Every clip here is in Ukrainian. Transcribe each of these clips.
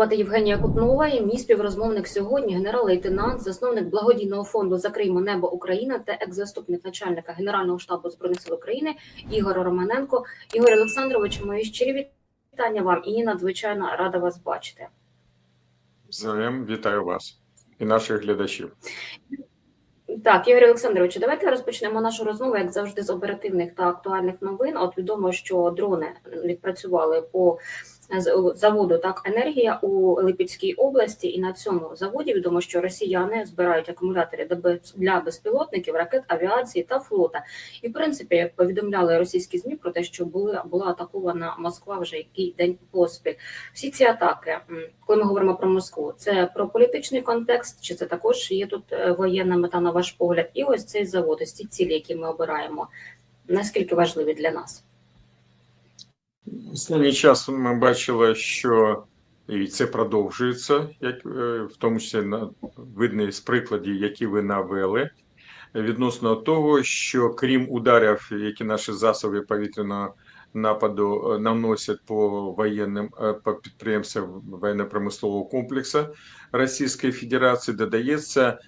звати Євгенія Кутнова, і мій співрозмовник сьогодні генерал-лейтенант, засновник благодійного фонду Закриємо небо Україна та екс-заступник начальника Генерального штабу Збройних сил України Ігор Романенко. Ігор Олександрович, мої щирі вітання вам і надзвичайно рада вас бачити. Взаєм, вітаю вас і наших глядачів. Так, Ігор Олександрович, давайте розпочнемо нашу розмову, як завжди, з оперативних та актуальних новин. От відомо, що дрони відпрацювали по заводу так енергія у Липецькій області, і на цьому заводі відомо, що росіяни збирають акумулятори для безпілотників, ракет, авіації та флота. І в принципі, як повідомляли російські змі про те, що була була атакована Москва вже який день поспіль. Всі ці атаки, коли ми говоримо про Москву, це про політичний контекст, чи це також є тут е, воєнна мета на ваш погляд? І ось цей завод, ось ці цілі, які ми обираємо, наскільки важливі для нас? Останній час ми бачили, що і це продовжується, як е, в тому числі на видно з прикладів, які ви навели, відносно того, що крім ударів, які наші засоби повітряного нападу е, наносять по воєнним е, по підприємствам воєнно-промислового комплексу Російської Федерації, додається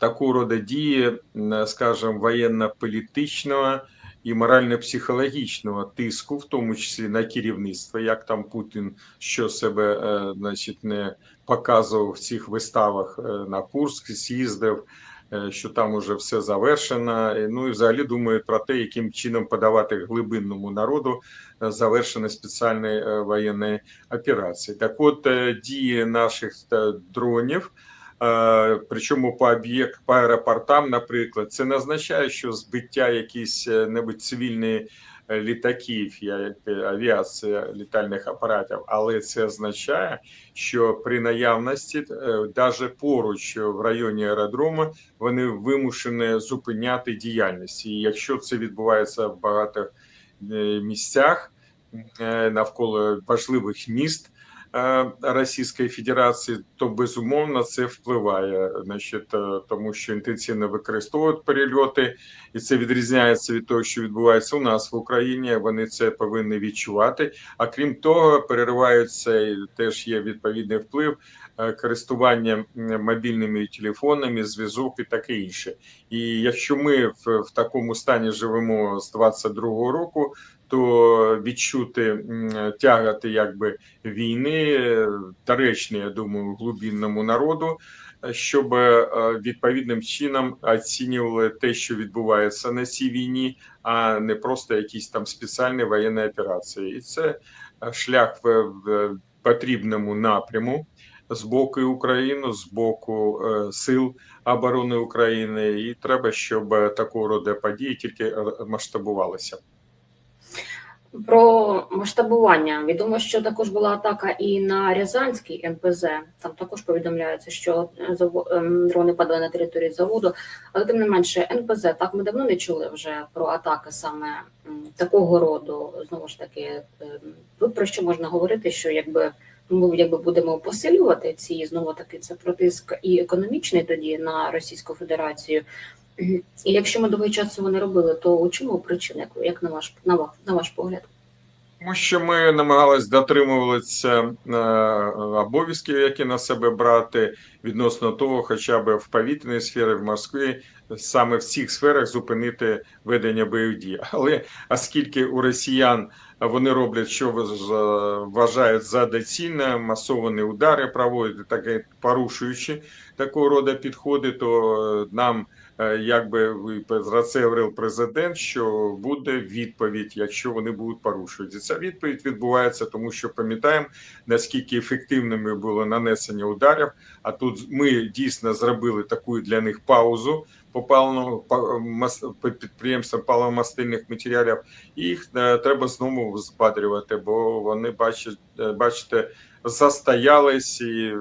такого роду дії, скажімо, воєнно-політичного і морально-психологічного тиску, в тому числі на керівництво, як там Путін що себе е, значить, не показував в цих виставах е, на Курск, з'їздив, е, що там уже все завершено. Ну і взагалі думають про те, яким чином подавати глибинному народу завершення спеціальної воєнної операції. Так от дії наших дронів. Е, Причому по об'єкт по аеропортам, наприклад, це не означає, що збиття якісь е, небудь цивільної е, літаків, авіація літальних апаратів, але це означає, що при наявності, навіть поруч в районі аеродрому, вони вимушені зупиняти діяльність. І якщо це відбувається в багатьох е, місцях навколо важливих міст Російської Федерації, то безумовно це впливає, значить, е, тому що інтенсивно використовують перельоти, і це відрізняється від того, що відбувається у нас в Україні. Вони це повинні відчувати. А крім того, перериваються теж є відповідний вплив е, користування мобільними телефонами, зв'язок і таке інше. І якщо ми в, в такому стані живемо з 22-го року, то відчути тягати якби війни доречні, я думаю, глибинному народу, щоб е, відповідним чином оцінювали те, що відбувається на цій війні, а не просто якісь там спеціальні воєнні операції. І це е, шлях в, потрібному напряму з боку України, з боку е, сил оборони України, і треба, щоб такого роду події тільки масштабувалися. Про масштабування відомо, що також була атака і на Рязанський НПЗ. Там також повідомляється, що заво- ем, дрони падали на території заводу, але тим не менше, НПЗ так ми давно не чули вже про атаки саме такого роду. Знову ж таки, ем, тут про що можна говорити, що якби ми якби будемо посилювати ці знову таки це протиск і економічний тоді на Російську Федерацію. І якщо ми довгий час цього не робили, то у чому причина, як- на ваш на ваш, на ваш погляд? Тому що ми намагалися дотримуватися е, обов'язків, які на себе брати відносно того, хоча б в повітряній сфері, в морській, саме в цих сферах зупинити ведення бойових дій. Але оскільки у росіян вони роблять, що вз- вважають за доцільне, масовані удари проводять, таке порушуючи такого роду підходи, то е, нам е, якби ви про це говорив президент, що буде відповідь, якщо вони будуть порушувати. Ця відповідь відбувається, тому що пам'ятаємо наскільки ефективними було нанесення ударів. А тут ми дійсно зробили таку для них паузу по паливному по, підприємствам паливомастильних матеріалів. І їх е, треба знову збадрювати, бо вони бачать, е, бачите, застоялись і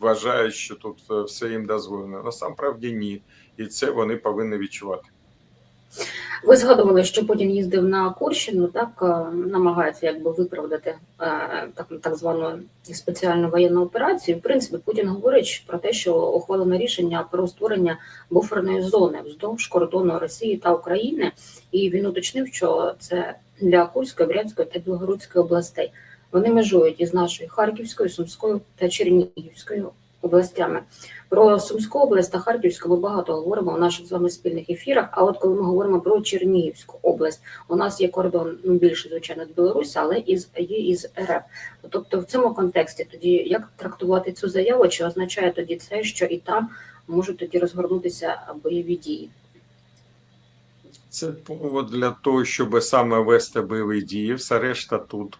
вважають, що тут е, все їм дозволено. Насамправді ні, і це вони повинні відчувати. Ви згадували, що Путін їздив на Курщину, так е, намагається якби виправдати е, так, так звану спеціальну воєнну операцію. В принципі, Путін говорить про те, що ухвалено рішення про створення буферної зони вздовж кордону Росії та України, і він уточнив, що це для Курської, Брянської та Білгородської областей. Вони межують із нашою Харківською, Сумською та Чернігівською областями. Про Сумську область та Харківську ми багато говоримо у наших з вами спільних ефірах. А от коли ми говоримо про Чернігівську область, у нас є кордон ну більше звичайно з Білорусі, але із є із РФ. Тобто, в цьому контексті тоді як трактувати цю заяву? Чи означає тоді це, що і там можуть тоді розгорнутися бойові дії? Це повод для того, щоб саме вести бойові дії, все решта тут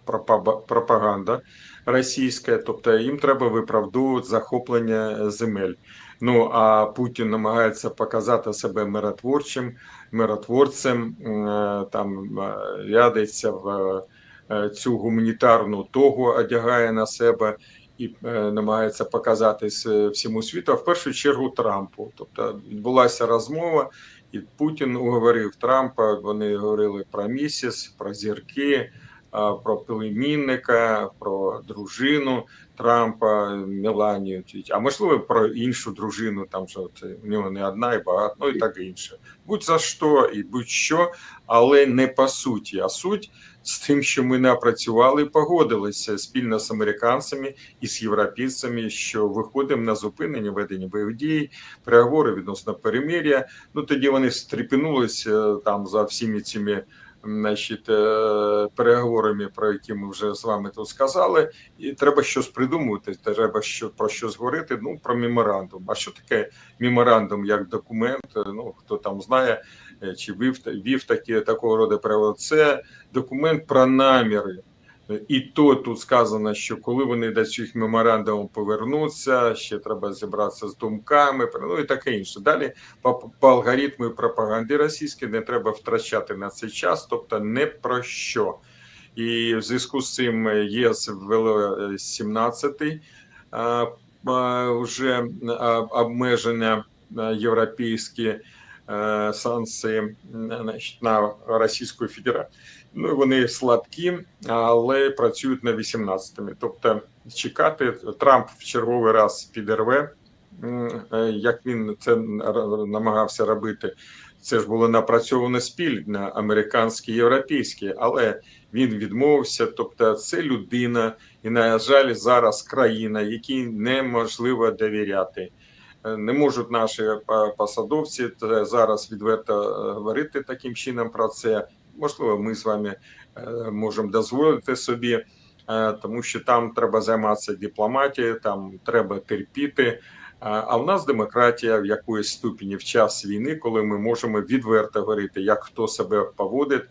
пропаганда російська, тобто їм треба виправдовувати захоплення земель. Ну а Путін намагається показати себе миротворчим, миротворцем, е, там е, рядиться в е, цю гуманітарну тогу, одягає на себе і е, намагається показати всьому світу, а в першу чергу Трампу. Тобто відбулася розмова. І Путін уговорив Трампа. Вони говорили про місяць, про зірки, про племінника, про дружину Трампа, Меланію. А можливо про іншу дружину. Там що це у нього не одна і багато, ну і так інше. Будь за що і будь-що, але не по суті. А суть з тим, що ми напрацювали, і погодилися спільно з американцями і з європейцями, що виходимо на зупинення ведення бойових дій, переговори відносно перемир'я. Ну тоді вони стрепенулися там за всіми цими значить, е, переговорами, про які ми вже з вами тут сказали. І треба щось придумувати. Треба що про щось говорити. Ну про меморандум. А що таке меморандум як документ? Е, Ну хто там знає, е, чи вів вів такі такого роду переговори. Це документ про наміри. І то тут сказано, що коли вони до цих меморандумів повернуться, ще треба зібратися з думками, ну і таке інше. Далі по, по алгоритму пропаганди російської не треба втрачати на цей час, тобто не про що. І в зв'язку з цим ЄС ввело 17-й а, а, вже а, обмеження європейські е, санкції на Російську Федерацію. Ну, вони слабкі, але працюють на 18-ми. Тобто чекати Трамп в черговий раз підерве, е, як він це намагався робити. Це ж було напрацьовано спільно, американське, європейське, але він відмовився. Тобто, це людина, і на жаль, зараз країна, якій неможливо довіряти. Е, Не можуть наші е, посадовці зараз відверто говорити таким чином про це. Можливо, ми з вами е, можемо дозволити собі, е, тому що там треба займатися дипломатією, там треба терпіти. А а в нас демократія в якоїсь ступені в час війни, коли ми можемо відверто говорити, як хто себе поводить,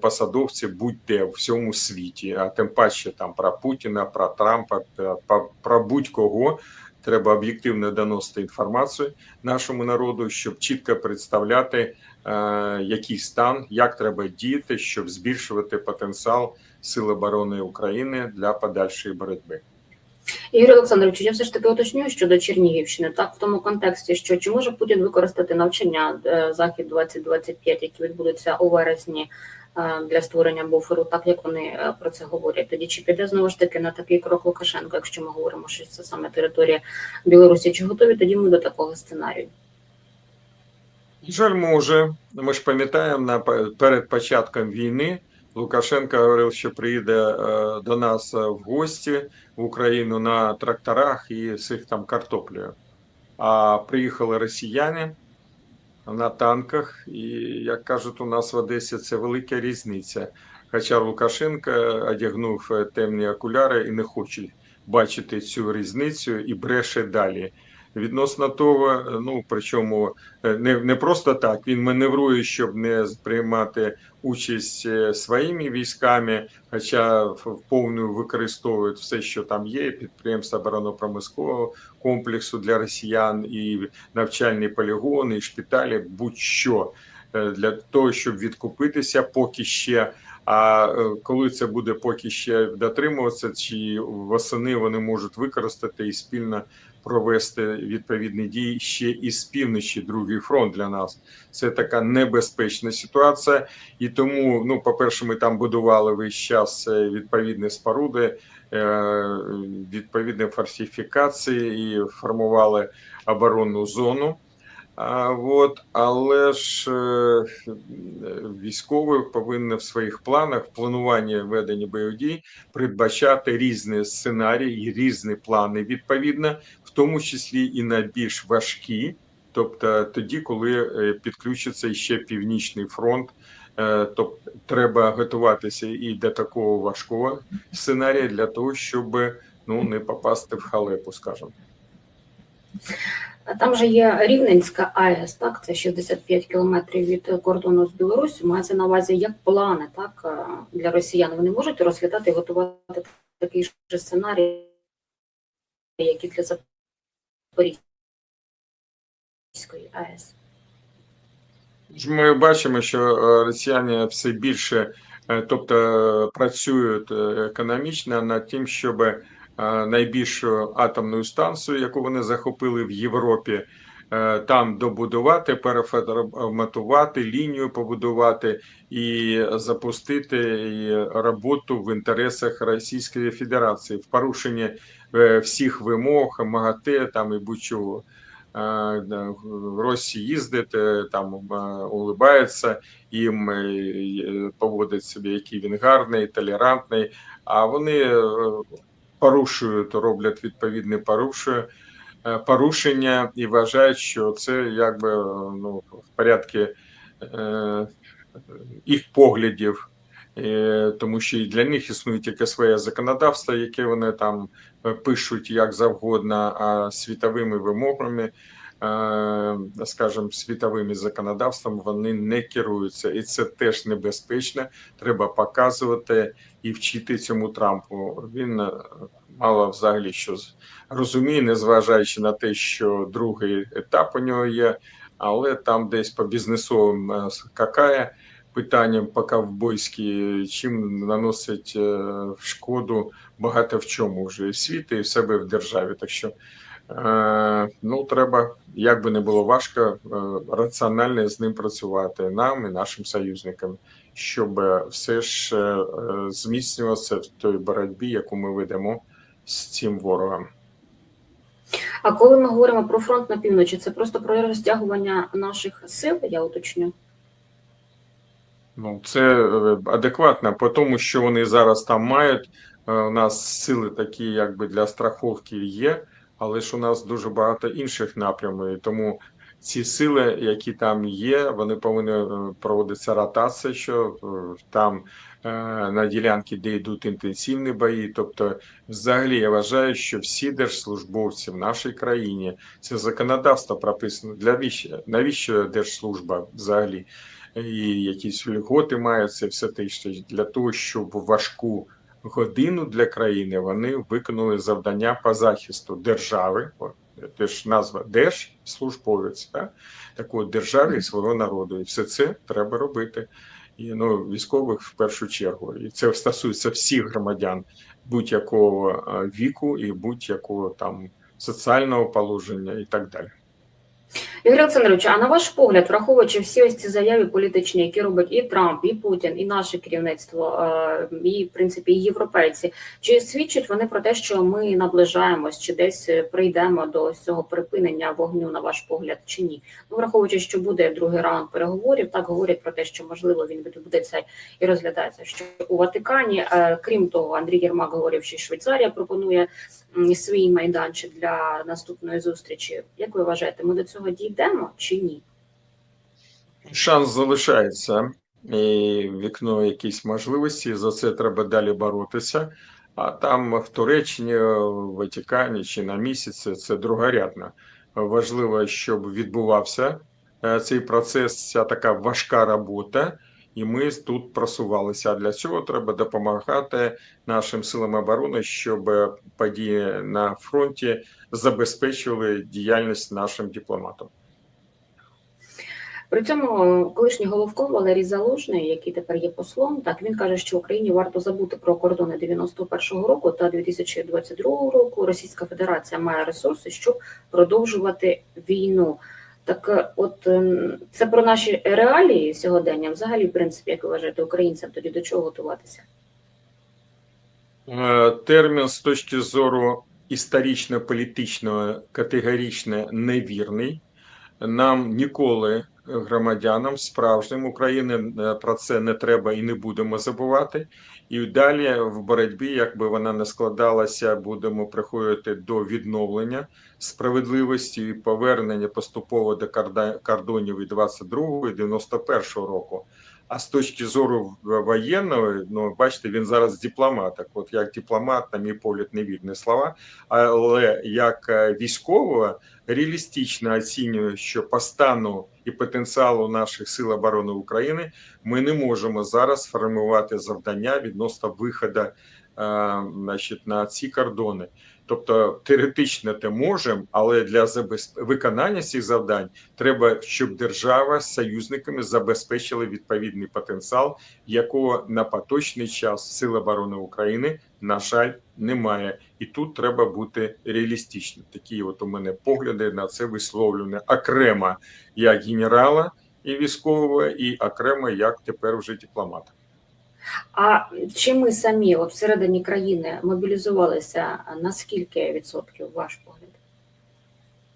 посадовці будь-де в всьому світі, а тим паче там про Путіна, про Трампа, про, про будь-кого. Треба об'єктивно доносити інформацію нашому народу, щоб чітко представляти е, який стан, як треба діяти, щоб збільшувати потенціал Сил оборони України для подальшої боротьби. Ігор Олександрович, я все ж таки уточню щодо Чернігівщини, так в тому контексті, що чи може Путін використати навчання е, захід 2025, які відбудуться у вересні для створення буферу, так як вони е, про це говорять. Тоді чи піде знову ж таки на такий крок Лукашенко, якщо ми говоримо, що це саме територія Білорусі? Чи готові тоді ми до такого сценарію? Жаль, може. Ми ж пам'ятаємо на перед початком війни. Лукашенко говорив, що приїде е, до нас в гості в Україну на тракторах і їх там картоплею. А приїхали росіяни на танках, і як кажуть, у нас в Одесі це велика різниця. Хоча Лукашенко одягнув темні окуляри і не хоче бачити цю різницю і бреше далі. Відносно того, ну причому е, не, не просто так, він маневрує, щоб не приймати участь е, своїми військами, хоча в використовують все, що там є, підприємства оборонно-промислового комплексу для росіян, і навчальні полігони, і шпиталі, будь-що е, для того, щоб відкупитися, поки ще. А е, коли це буде поки ще дотримуватися, чи восени вони можуть використати і спільно провести відповідні дії ще із півночі, другий фронт для нас. Це така небезпечна ситуація, і тому, ну, по-перше, ми там будували весь час е, відповідні споруди, е, відповідні фортифікації і формували оборонну зону. А, от, але ж е, військові повинні в своїх планах, в плануванні ведення бойових дій передбачати різні сценарії, і різні плани відповідно, тому числі і на більш важкі, тобто тоді, коли е, підключиться ще північний фронт. Тобто треба готуватися і до такого важкого сценарія для того, щоб ну не попасти в халепу, скажімо. Там же є Рівненська АЕС, так, це 65 кілометрів від кордону з Білорусі. Мається на увазі як плани так, е, для росіян. Вони можуть розглядати і готувати такий же сценарій, як і для Запорізької АЕС. Ми бачимо, що е, росіяни все більше, е, тобто працюють е, економічно над тим, щоб найбільшу атомну станцію, яку вони захопили в Європі, там добудувати, переформатувати, лінію побудувати і запустити роботу в інтересах Російської Федерації в порушенні всіх вимог МАГАТЕ там і будь-чого. В Росії їздить, там улибається, їм е, поводить себе, який він гарний, толерантний, а вони е, порушують, роблять відповідне порушення і вважають, що це якби ну, в порядку е, їх поглядів. Е, Тому що і для них існує тільки своє законодавство, яке вони там е, пишуть як завгодно, а світовими вимогами, е, скажімо, світовими законодавством вони не керуються, і це теж небезпечно. Треба показувати і вчити цьому Трампу. Він мало взагалі що розуміє, незважаючи на те, що другий етап у нього є, але там десь по бізнесовим е, питанням по ковбойськи, чим наносить е, шкоду багато в чому вже і світі, і в себе в державі. Так що е, ну треба, як би не було важко, е, раціонально з ним працювати нам і нашим союзникам, щоб все ж зміцнюватися в той боротьбі, яку ми ведемо з цим ворогом. А коли ми говоримо про фронт на півночі, це просто про розтягування наших сил, я уточню. Ну, це е, адекватно по тому, що вони зараз там мають. Е, У нас сили такі, якби для страховки є, але ж у нас дуже багато інших напрямів. Тому ці сили, які там є, вони повинні е, проводитися ротація, що там на ділянки, де йдуть інтенсивні бої. Тобто, взагалі, я вважаю, що всі держслужбовці в нашій країні це законодавство прописано. Для віщо, навіщо держслужба взагалі? І якісь льготи маються, все те, для того, щоб важку годину для країни вони виконали завдання по захисту держави. Теж назва держслужбовець, так? так от держави і свого народу. І все це треба робити. І ну, військових в першу чергу. І це стосується всіх громадян будь-якого е, віку і будь-якого там соціального положення і так далі. Ігор Олександрович, а на ваш погляд, враховуючи всі ось ці заяви політичні, які робить і Трамп, і Путін, і наше керівництво, е, і в принципі і європейці, чи свідчать вони про те, що ми наближаємось, чи десь прийдемо до цього припинення вогню, на ваш погляд, чи ні? Ну, враховуючи, що буде другий раунд переговорів, так говорять про те, що можливо він відбудеться і розглядається, що у Ватикані, е, крім того, Андрій Єрмак говорив, що Швейцарія пропонує свій майданчик для наступної зустрічі. Як ви вважаєте, ми до цього дійдемо чи ні? Шанс залишається, і вікно якісь можливості. За це треба далі боротися. А там в Туреччині, в Ватикані чи на місяці це другорядно. Важливо, щоб відбувався е, цей процес, ця така важка робота, і ми тут просувалися. А для цього треба допомагати нашим силам оборони, щоб події на фронті забезпечували діяльність нашим дипломатам. При цьому колишній головком Валерій Залужний, який тепер є послом, так він каже, що Україні варто забути про кордони 91-го року та 2022 року. Російська Федерація має ресурси, щоб продовжувати війну. Так, е, от ем, це про наші реалії сьогодення. Взагалі, в принципі, як ви вважаєте, українцям тоді до чого готуватися? Е, Термін з точки зору історично-політичного категорично невірний. Нам ніколи, громадянам, справжнім України, е, про це не треба і не будемо забувати. І далі в боротьбі, якби вона не складалася, будемо приходити до відновлення справедливості і повернення поступово до кордонів і 22-го і 91-го року. А з точки зору в- воєнної, ну бачите, він зараз дипломат. Так От як дипломат, на мій погляд, невірні слова. Але як військового реалістично оцінюю, що по стану і потенціалу наших сил оборони України ми не можемо зараз формувати завдання відносно виходу е, значить, на ці кордони. Тобто теоретично те можемо, але для виконання цих завдань треба, щоб держава з союзниками забезпечила відповідний потенціал, якого на поточний час Сил оборони України, на жаль, немає. І тут треба бути реалістичним. Такі от у мене погляди на це висловлювання окремо як генерала і військового, і окремо як тепер вже дипломата. А чи ми самі, от всередині країни, мобілізувалися на скільки відсотків, ваш погляд?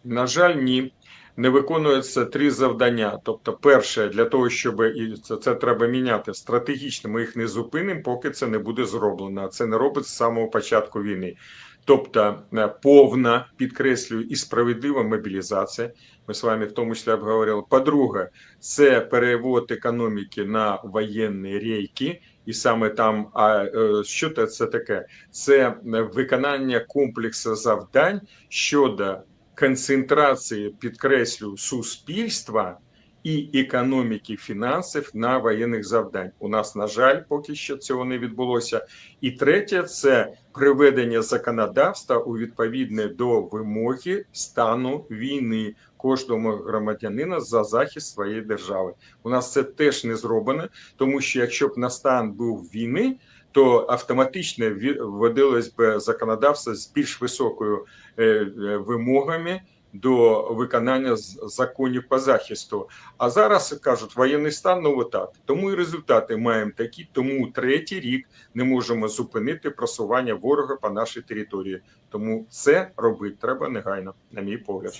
На жаль, ні. Не виконується три завдання. Тобто, перше, для того, щоб і це, це треба міняти стратегічно, ми їх не зупинимо, поки це не буде зроблено. Це не робиться з самого початку війни. Тобто, е, повна підкреслюю і справедлива мобілізація. Ми з вами в тому числі обговорили. По-друге, це перевод економіки на воєнні рейки, і саме там, а е, що це- таке? Це е, виконання комплексу завдань щодо концентрації, підкреслю, суспільства і економіки фінансів на воєнних завдань. У нас, на жаль, поки що цього не відбулося. І третє це приведення законодавства у відповідне до вимоги стану війни кожного громадянина за захист своєї держави. У нас це теж не зроблено, тому що якщо б на стан був війни. То автоматично вводилось би законодавство з більш високою е, е, вимогами до виконання законів по захисту. А зараз кажуть, воєнний стан ну отак. Тому і результати маємо такі. Тому третій рік не можемо зупинити просування ворога по нашій території. Тому це робити треба негайно, на мій погляд.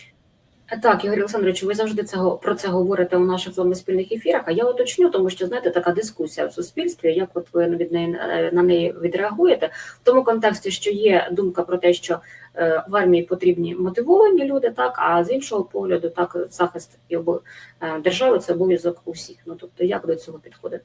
Так, Ігор Олександрович, ви завжди це про це говорите у наших з вами спільних ефірах. А я уточню, тому що знаєте, така дискусія в суспільстві. Як от ви від неї е, на неї відреагуєте в тому контексті, що є думка про те, що в армії потрібні мотивовані люди, так а з іншого погляду, так захист е, держави це обов'язок усіх. Ну тобто, як до цього підходити?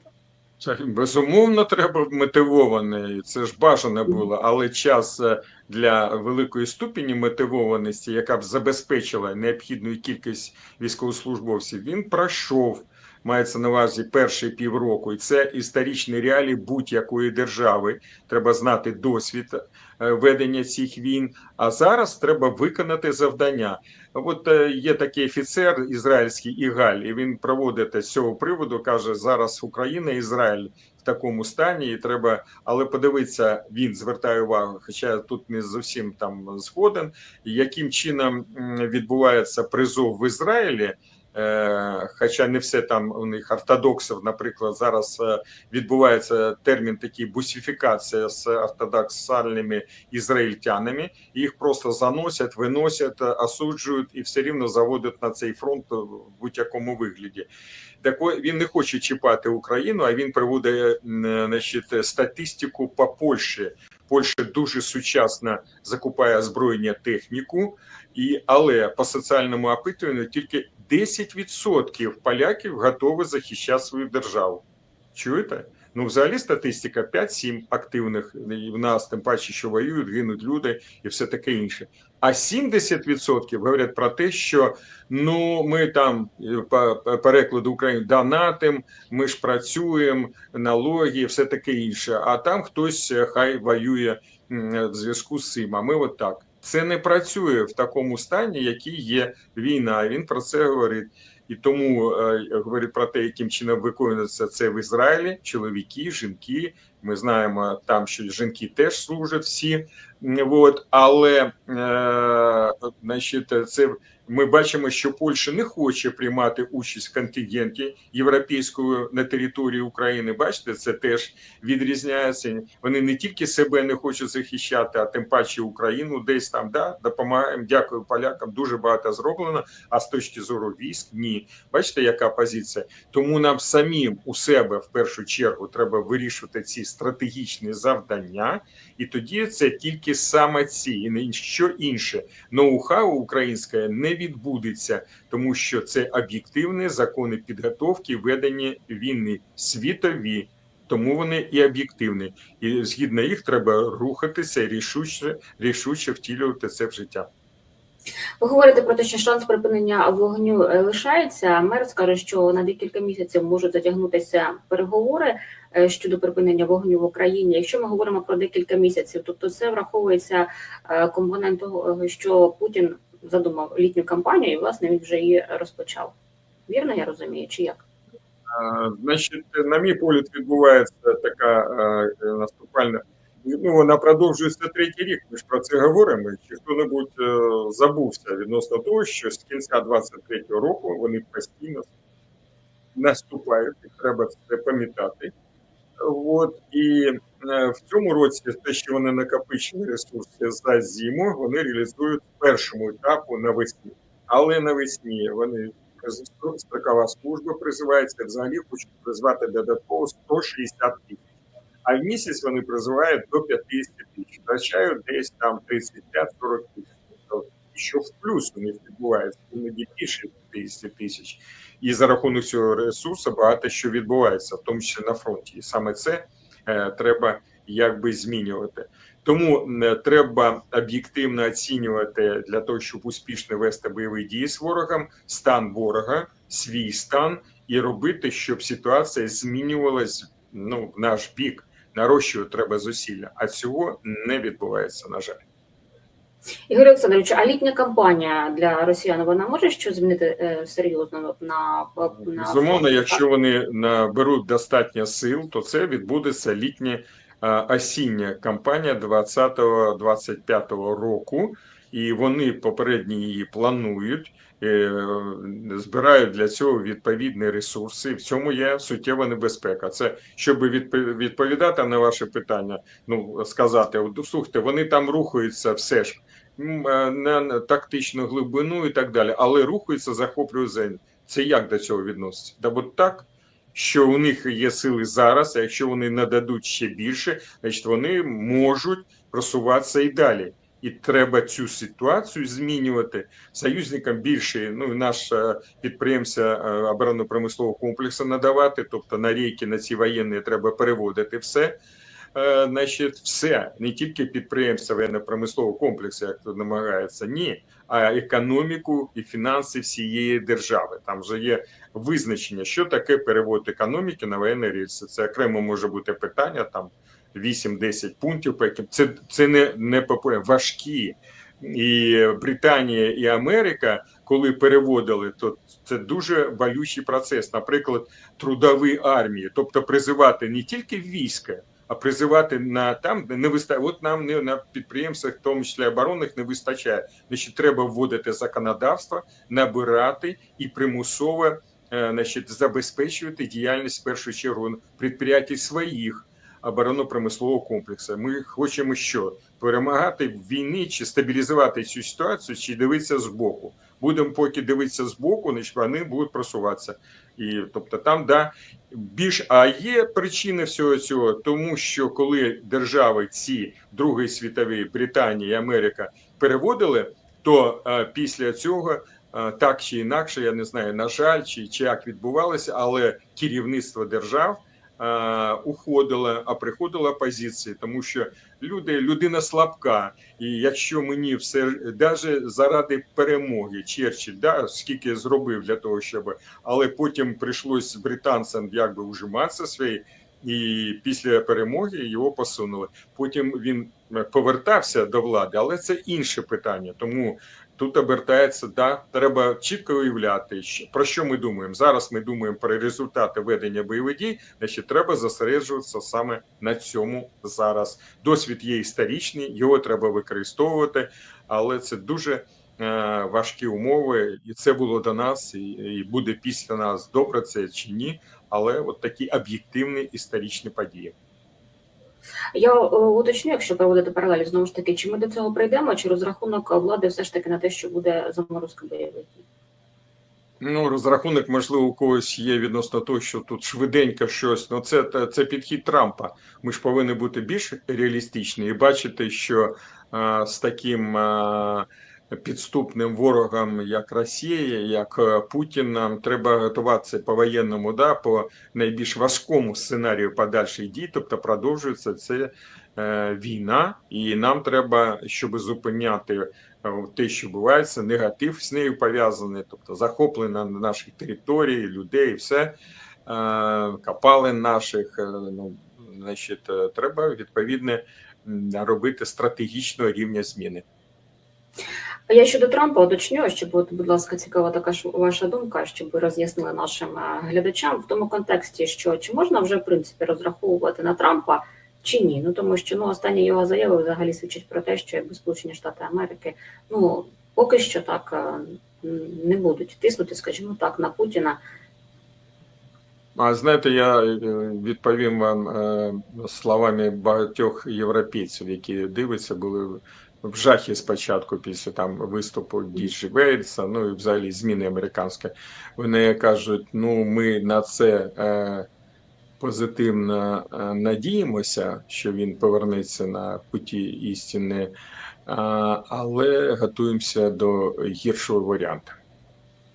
Це безумовно треба мотивований. Це ж бажано було, але час е, для великої ступені мотивованості, яка б забезпечила необхідну кількість військовослужбовців, він пройшов. Мається на увазі перші півроку, і це історичні реалії будь-якої держави. Треба знати досвід е, ведення цих війн. А зараз треба виконати завдання. От е, є такий офіцер ізраїльський Ігаль, і він проводить з цього приводу. каже: зараз Україна, Ізраїль в такому стані, і треба. Але подивитися, він звертає увагу, хоча тут не зовсім там згоден, яким чином відбувається призов в Ізраїлі. Е, Хоча не все там у них ортодоксів, наприклад, зараз е, відбувається термін такий бусифікація з ортодоксальними ізраїльтянами, їх просто заносять, виносять, е, осуджують і все рівно заводять на цей фронт в будь-якому вигляді. Так він не хоче чіпати Україну, а він приводить значить, статистику по Польщі. Польща дуже сучасно закупає озброєння техніку, і але по соціальному опитуванню тільки 10% поляків готові захищати свою державу. Чуєте? Ну, взагалі статистика 5-7 активних в нас, тим паче, що воюють, гинуть люди і все таке інше. А 70% говорять про те, що ну ми там е, по по перекладу України донатим, ми ж працюємо, налоги, все таке інше. А там хтось е, хай воює в зв'язку з цим. А ми от так. Це не працює в такому стані, який є війна. Він про це говорить. І тому е, говорить про те, яким чином виконується це в Ізраїлі. Чоловіки, жінки. Ми знаємо там, що жінки теж служать всі От, але е, значить, це ми бачимо, що Польща не хоче приймати участь в контингенті європейського на території України. Бачите, це теж відрізняється. Вони не тільки себе не хочуть захищати, а тим паче Україну десь там да допомагаємо. Дякую полякам. Дуже багато зроблено. А з точки зору військ, ні. Бачите, яка позиція? Тому нам самим у себе в першу чергу треба вирішувати ці стратегічні завдання, і тоді це тільки саме ці і не що інше. Ноу-хау українське не відбудеться, тому що це об'єктивні закони підготовки ведення війни світові. Тому вони і об'єктивні, і згідно їх треба рухатися рішуче, рішуче втілювати це в життя. Ви говорите про те, що шанс припинення вогню е, лишається. Мер скаже, що на декілька місяців можуть затягнутися переговори щодо припинення вогню в Україні. Якщо ми говоримо про декілька місяців, тобто це враховується е, компонент того, що Путін задумав літню кампанію, і власне він вже її розпочав. Вірно, я розумію, чи як? Значить, на мій погляд, відбувається така е, наступальна. Ну, вона продовжується третій рік. Ми ж про це говоримо. Чи хто-небудь е, забувся відносно того, що з кінця 23-го року вони постійно наступають, і треба це пам'ятати. От і е, в цьому році те, що вони накопичені ресурси за зиму, вони реалізують першому етапу навесні. Але навесні вони строкова служба призивається, взагалі хочуть призвати додатково 160 тисяч. А в місяць вони призивають до 50 тисяч, втрачають десь там 35-40 тисяч. Тобто, що в плюс у них відбувається, іноді більше 50 тисяч. І за рахунок цього ресурсу багато що відбувається, в тому числі на фронті. І саме це е, треба якби змінювати. Тому е, треба об'єктивно оцінювати для того, щоб успішно вести бойові дії з ворогом, стан ворога, свій стан і робити, щоб ситуація змінювалась ну в наш бік. Нарощувати треба зусилля, а цього не відбувається. На жаль, Ігор Олександрович, а літня кампанія для росіян вона може що змінити е, серйозно на, на безумовно. Якщо вони наберуть достатньо сил, то це відбудеться літня а, осіння кампанія 20-25 року, і вони попередні її планують. е, Збирають для цього відповідні ресурси. В цьому є суттєва небезпека. Це щоб відпо- відповідати на ваше питання. Ну сказати, от, слухайте, вони там рухаються все ж е, на на тактичну глибину і так далі, але рухаються, захоплюють землю. Це як до цього відноситься? Да от так, що у них є сили зараз, а якщо вони нададуть ще більше, значить вони можуть просуватися і далі. І треба цю ситуацію змінювати союзникам більше. Ну і наш е, підприємця е, оборонно-промислового комплексу надавати. Тобто на рейки на ці воєнні треба переводити все. Е, Значить, все не тільки підприємства воєнно-промислового комплексу, як тут намагається, ні, а економіку і фінанси всієї держави. Там вже є визначення, що таке перевод економіки на воєнні рельси. Це окремо може бути питання там 8-10 пунктів, по яким це, це не, не важкі. І Британія і Америка, коли переводили, то це дуже болючий процес. Наприклад, трудові армії, тобто призивати не тільки війська, а призивати на там, де не вистачає. От нам не на підприємствах, в тому числі оборонних, не вистачає. Значить, треба вводити законодавство, набирати і примусово е, значить, забезпечувати діяльність в першу чергу підприємств своїх оборонно-промислового комплексу. Ми хочемо що перемагати в війні чи стабілізувати цю ситуацію, чи дивитися збоку. Будемо поки дивитися збоку, значить вони будуть просуватися. І тобто там да більш а є причини всього цього, тому що коли держави ці Другої світової Британія і Америка переводили, то е, після цього. е, Так чи інакше, я не знаю, на жаль, чи, чи як відбувалося, але керівництво держав е, уходило, а приходила опозиція, тому що люди, людина слабка. І якщо мені все навіть заради перемоги, Черчилль, да, скільки зробив для того, щоб але потім прийшлось британцям якби ужиматися свої, і після перемоги його посунули. Потім він повертався до влади, але це інше питання. Тому тут обертається, да, треба чітко уявляти, що, про що ми думаємо. Зараз ми думаємо про результати ведення бойових дій, значить, треба зосереджуватися саме на цьому зараз. Досвід є історичний, його треба використовувати, але це дуже е, важкі умови, і це було до нас, і, і буде після нас добре це чи ні. Але от такі об'єктивні історичні події. Я е, уточню, якщо проводити паралелі, знову ж таки, чи ми до цього прийдемо, чи розрахунок влади все ж таки на те, що буде заморозка бойових? Ну, розрахунок, можливо, у когось є відносно того, що тут швиденько щось. Ну, це, це, підхід Трампа. Ми ж повинні бути більш реалістичні і бачити, що а, з таким а, підступним ворогом, як Росія, як е, Путін, нам треба готуватися по воєнному, да, по найбільш важкому сценарію подальших дій, тобто продовжується це е, війна, і нам треба, щоб зупиняти е, те, що відбувається, негатив з нею пов'язаний, тобто захоплення наших територій, людей, все копалин наших. Ну, значить, треба відповідно м, робити стратегічного рівня зміни. А я щодо Трампа уточню, щоб, будь ласка, цікава така ж ваша думка, щоб ви роз'яснили нашим е, глядачам в тому контексті, що чи можна вже в принципі розраховувати на Трампа чи ні? Ну тому що ну останні його заяви взагалі свідчать про те, що якби Сполучені Штати Америки ну поки що так е, не будуть тиснути, скажімо так, на Путіна. А знаєте, я е, відповім вам словами багатьох європейців, які дивляться, були в жахі спочатку після там виступу Діджі Вейтса, ну і взагалі зміни американські. Вони кажуть: ну ми на це е, позитивно е, надіємося, що він повернеться на путі істини, а, але готуємося до гіршого варіанту.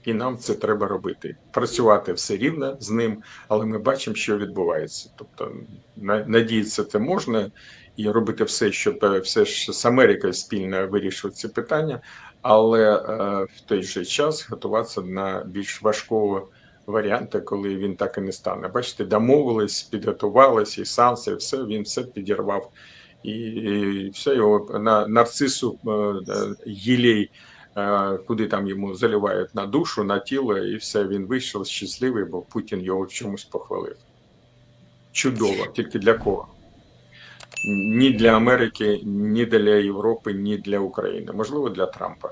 І нам це треба робити. Працювати все рівно з ним, але ми бачимо, що відбувається. Тобто на- надіятися це можна і робити все, щоб е, все ж з Америкою спільно вирішувати ці питання, але е, в той же час готуватися на більш важкого варіанту, коли він так і не стане. Бачите, домовились, підготувалися, і санкції, все він все підірвав. І, і все його на нарцису е, гілей куди там йому заливають на душу, на тіло, і все, він вийшов щасливий, бо Путін його в чомусь похвалив. Чудово, тільки для кого? ні для Америки, ні для Європи, ні для України. Можливо, для Трампа.